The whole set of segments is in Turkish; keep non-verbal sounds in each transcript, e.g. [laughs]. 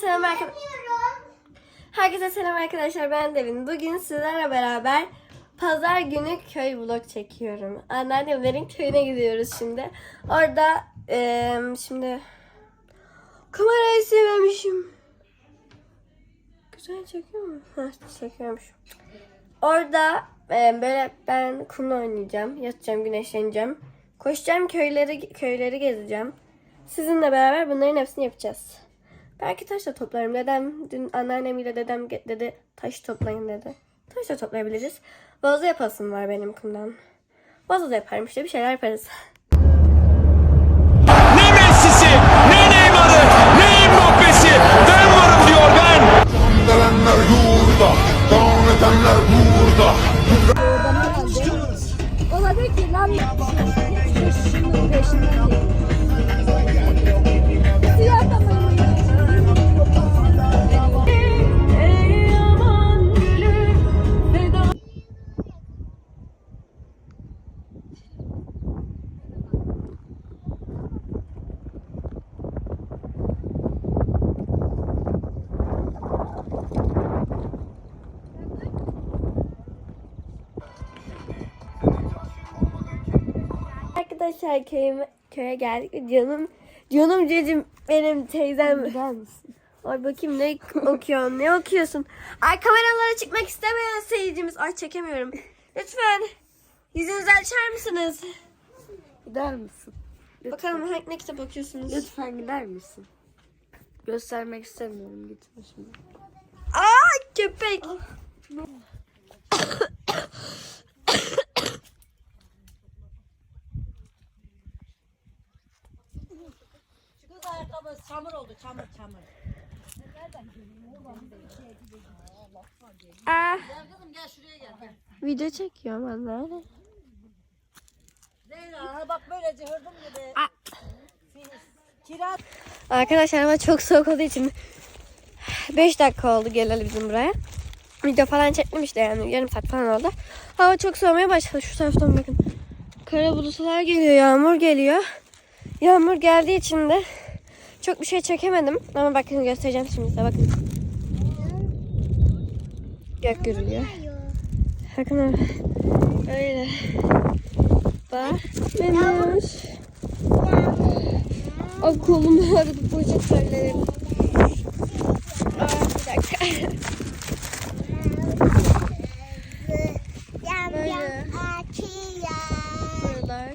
selam arkadaşlar. Herkese selam arkadaşlar. Ben Devin. Bugün sizlerle beraber pazar günü köy vlog çekiyorum. Anneannemlerin köyüne gidiyoruz şimdi. Orada eee, şimdi kamerayı sevmemişim. Güzel çekiyor mu? Heh, çekiyormuş. Orada eee, böyle ben kumla oynayacağım. Yatacağım, güneşleneceğim. Koşacağım köyleri köyleri gezeceğim. Sizinle beraber bunların hepsini yapacağız. Belki taş da toplarım. Dedem, dün anneannemiyle dedem ge- dedi taş toplayın dedi. Taş da toplayabiliriz. Vazo yapasım var benim kumdan. Vazo da yaparım işte bir şeyler yaparız. [laughs] Arkadaşlar köyüme, köye geldik. Canım canım cicim benim teyzem. Gider misin? Ay bakayım ne okuyorsun? Ne okuyorsun? Ay kameralara çıkmak istemeyen seyircimiz. Ay çekemiyorum. Lütfen yüzünüzü açar mısınız? Gider misin? Bakalım hangi ne kitap okuyorsunuz? Lütfen gider misin? Göstermek istemiyorum gitme şimdi. Aa köpek. Kız [laughs] ayakkabı çamur oldu çamur çamur. Aa, Gel kızım gel şuraya gel. gel. video çekiyorum anne. Zeyna ha bak böylece hırdım gibi. Aa. Kiraz Arkadaşlar hava çok soğuk olduğu için 5 dakika oldu geleli bizim buraya. Video falan çektim işte yani yarım saat falan oldu. Hava çok soğumaya başladı şu taraftan bakın. Kara bulutlar geliyor, yağmur geliyor. Yağmur geldiği için de çok bir şey çekemedim. Ama bakın göstereceğim şimdi size bakın. Gök gürülüyor. Bakın öyle. Bak. Memoş. Ay kolum ağrıdı terlerim. Aa, bir dakika. Böyle. Buralar.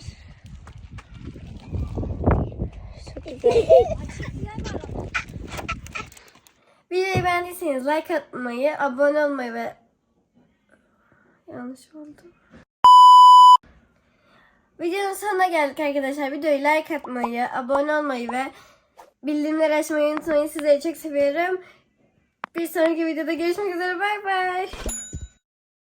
Çok güzel. [laughs] Videoyu beğendiyseniz like atmayı, abone olmayı ve... Yanlış oldu. Videonun sonuna geldik arkadaşlar. Videoyu like atmayı, abone olmayı ve bildirimleri açmayı unutmayın. Sizleri çok seviyorum. Bir sonraki videoda görüşmek üzere. Bay bay.